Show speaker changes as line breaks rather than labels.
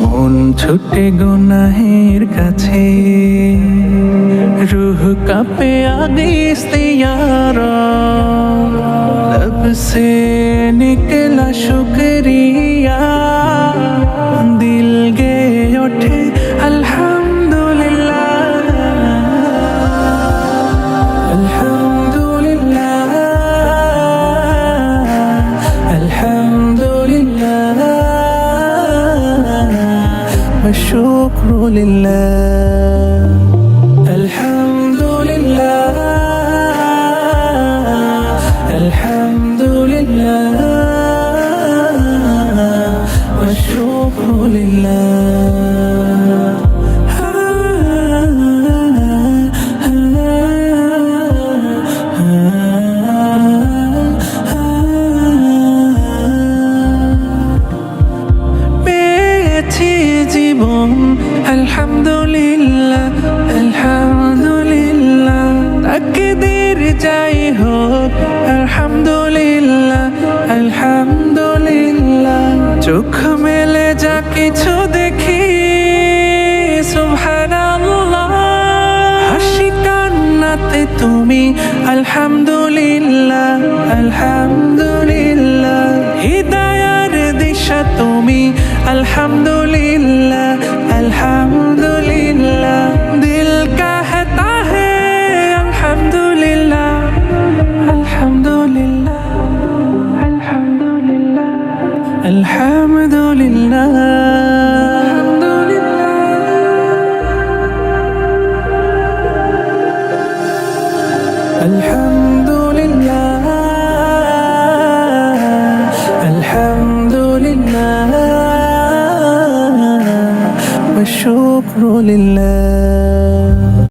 মন ছুটে গুনাহের কাছে রুহ কাপে আগে ইস্তিয়ারা लब से निकला शुक्रिया والشكر لله. الحمد لله. الحمد জীবন আলহামদুলিল্লাহ আলহামদুলিল্লাহ তাকদীর যাই হোক আলহামদুলিল্লাহ আলহামদুলিল্লাহ চোখ মেলে যা কিছু দেখি তুমি, আলহামদুলিল্লাহ আলহামদুলিল্লাহ। الحمد لله والشكر لله